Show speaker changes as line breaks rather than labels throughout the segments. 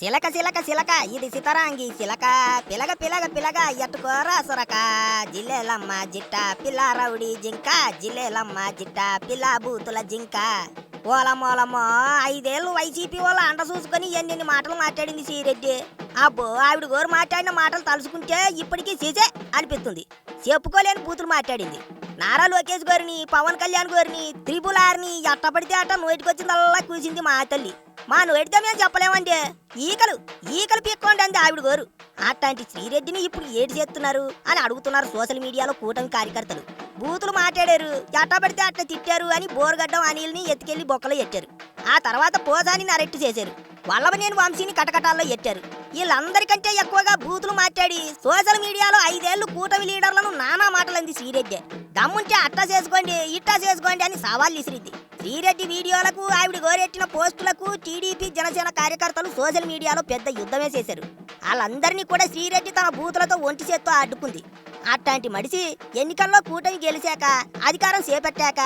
సిలక సిలక సిలక ఇది సితరాంగి సిలక పిలగ పిలగ పిలగ ఎట్టుకోరా సురక జిల్లేలమ్మ జిట్ట పిల్ల రౌడి జింక. జిల్లేలమ్మ జిట్ట పిల్ల బూతుల జింక. ఓలమోలమో ఐదేళ్ళు వైసీపీ వాళ్ళ అండ చూసుకొని ఎన్ని మాటలు మాట్లాడింది సిరెడ్డి అబ్బో ఆవిడ గోరు మాట్లాడిన మాటలు తలుచుకుంటే ఇప్పటికీ చేసే అనిపిస్తుంది. చెప్పుకోలేని బూతులు మాట్లాడింది. నారా లోకేష్ గారిని పవన్ కళ్యాణ్ గారిని త్రిపుల్ ఆర్ని ఎట్టబడితే అట్ట నోటికొచ్చిందల్లా కూసింది మా తల్లి. మా నోటితో మేము చెప్పలేమండి ఈకలు ఈకలు పీక్కోండి అంది ఆవిడ గోరు. అట్లాంటి శ్రీరెడ్డిని ఇప్పుడు ఏడు చేస్తున్నారు అని అడుగుతున్నారు సోషల్ మీడియాలో కూటమి కార్యకర్తలు. బూతులు మాట్లాడారు ఎట్టా పడితే అట్లా తిట్టారు అని బోరుగడ్డం అనిల్ని ఎత్తుకెళ్ళి బొక్కలో ఎట్టారు. ఆ తర్వాత పోజాని అరెస్ట్ చేశారు. వల్లభనేని వంశీని కటకటాల్లో ఎట్టారు. వీళ్ళందరికంటే ఎక్కువగా బూతులు మాట్లాడి సోషల్ మీడియాలో ఐదేళ్ళు కూటమి లీడర్లను నానా మాటలు అంది శ్రీరెడ్డి. దమ్ముంటే అట్టా చేసుకోండి ఇట్టా చేసుకోండి అని సవాల్ విసిరింది. శ్రీరెడ్డి వీడియోలకు ఆవిడ గోరెట్టిన పోస్టులకు టీడీపీ జనసేన కార్యకర్తలు సోషల్ మీడియాలో పెద్ద యుద్ధమే చేశారు. వాళ్ళందరినీ కూడా శ్రీరెడ్డి తన బూతులతో ఒంటి చేత్తో అడ్డుకుంది అట్లాంటి మడిసి ఎన్నికల్లో కూటమి గెలిచాక అధికారం చేపట్టాక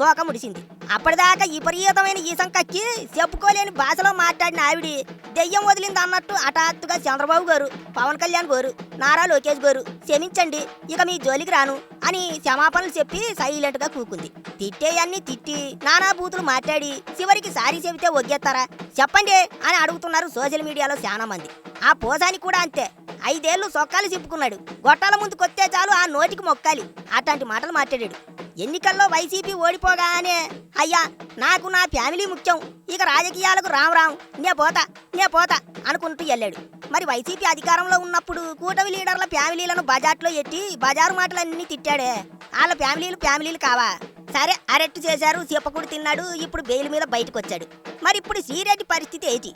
తోక ముడిసింది. అప్పటిదాకా విపరీతమైన ఈ సంకక్కి చెప్పుకోలేని భాషలో మాట్లాడిన ఆవిడి దెయ్యం వదిలింది అన్నట్టు హఠాత్తుగా చంద్రబాబు గారు పవన్ కళ్యాణ్ గారు నారా లోకేష్ గారు క్షమించండి ఇక మీ జోలికి రాను అని క్షమాపణలు చెప్పి సైలెంట్గా కూకుంది. తిట్టేయన్ని తిట్టి నానా బూతులు మాట్లాడి చివరికి సారీ చెబితే ఒగ్గేస్తారా? చెప్పండి అని అడుగుతున్నారు సోషల్ మీడియాలో చాలా మంది. ఆ పోసాని కూడా అంతే. ఐదేళ్ళు సొక్కాలు చెప్పుకున్నాడు. గొట్టాల ముందు కొత్తే చాలు ఆ నోటికి మొక్కాలి. అట్లాంటి మాటలు మాట్లాడాడు. ఎన్నికల్లో వైసీపీ ఓడిపోగానే అయ్యా నాకు నా ఫ్యామిలీ ముఖ్యం. ఇక రాజకీయాలకు రామ్ రామ్. నే పోతా నే పోతా అనుకుంటూ వెళ్ళాడు మరి వైసీపీ అధికారంలో ఉన్నప్పుడు కూటమి లీడర్ల ఫ్యామిలీలను బజార్లో ఎట్టి బజారు మాటలన్నీ తిట్టాడే. వాళ్ళ ఫ్యామిలీలు ఫ్యామిలీలు కావా? సరే అరెస్ట్ చేశారు చెప్పకుడు తిన్నాడు ఇప్పుడు బెయిల్ మీద బయటకు వచ్చాడు మరి ఇప్పుడు శ్రీరెడ్డి పరిస్థితి ఏంటి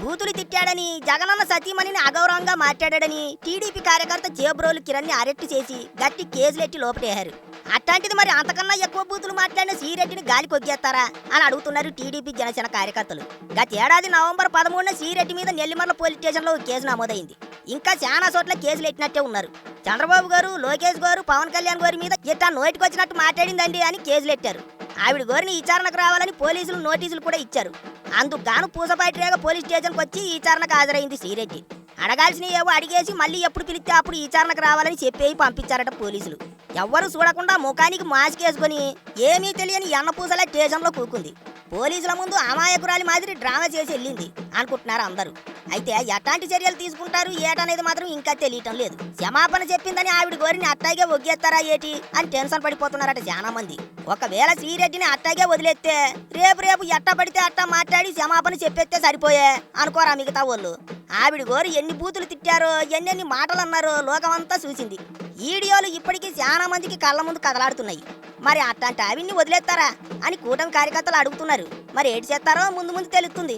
బూతులు తిట్టాడని జగనన్న సతీమణిని అగౌరవంగా మాట్లాడాడని టీడీపీ కార్యకర్త జేబ్రోలు కిరణ్ని అరెస్ట్ చేసి గట్టి కేసులెట్టి లోపటేశారు. అట్లాంటిది మరి అంతకన్నా ఎక్కువ బూతులు మాట్లాడిన శ్రీరెడ్డిని గాలి కొగ్గేస్తారా అని అడుగుతున్నారు టీడీపీ జనసేన కార్యకర్తలు. గత ఏడాది నవంబర్ పదమూడున శ్రీరెడ్డి మీద నెల్లిమర్ల పోలీస్ స్టేషన్లో కేసు నమోదైంది. ఇంకా చాలా చోట్ల కేసులు ఎట్టినట్టే ఉన్నారు. చంద్రబాబు గారు లోకేష్ గారు పవన్ కళ్యాణ్ గారి మీద ఇట్లా నోటికి వచ్చినట్టు మాట్లాడిందండి అని కేసులు ఎట్టారు ఆవిడ గోరిని విచారణకు రావాలని పోలీసులు నోటీసులు కూడా ఇచ్చారు. అందుకు గాను పోలీస్ స్టేషన్కి వచ్చి విచారణకు హాజరైంది శ్రీరెడ్డి అడగాల్సిన ఏవో అడిగేసి మళ్ళీ ఎప్పుడు పిలిస్తే అప్పుడు విచారణకు రావాలని చెప్పేసి పంపించారట పోలీసులు. ఎవ్వరూ చూడకుండా ముఖానికి మాస్క్ వేసుకొని ఏమీ తెలియని ఎన్నపూసలా స్టేషన్లో కూకుంది. పోలీసుల ముందు అమాయకురాలి మాదిరి డ్రామా చేసి వెళ్ళింది అనుకుంటున్నారు అందరూ. అయితే ఎట్లాంటి చర్యలు తీసుకుంటారు ఏటనేది మాత్రం ఇంకా తెలియటం లేదు. క్షమాపణ చెప్పిందని ఆవిడ గోరిని అట్టాగే ఒగ్గేస్తారా ఏటి అని టెన్షన్ పడిపోతున్నారట చాలా మంది ఒకవేళ శ్రీరెడ్డిని అట్టాగే వదిలేస్తే రేపు రేపు ఎట్ట పడితే అట్టా మాట్లాడి క్షమాపణ చెప్పేస్తే సరిపోయే అనుకోరా మిగతా వాళ్ళు. ఆవిడ గోరు ఎన్ని బూతులు తిట్టారో ఎన్నెన్ని మాటలు అన్నారో లోకమంతా చూసింది. వీడియోలు ఇప్పటికీ చాలా మందికి కళ్ళ ముందు కదలాడుతున్నాయి. మరి అట్లాంటి ఆవిడ్ని వదిలేస్తారా అని కూటమి కార్యకర్తలు అడుగుతున్నారు. మరి ఏటి చేస్తారో ముందు ముందు తెలుస్తుంది.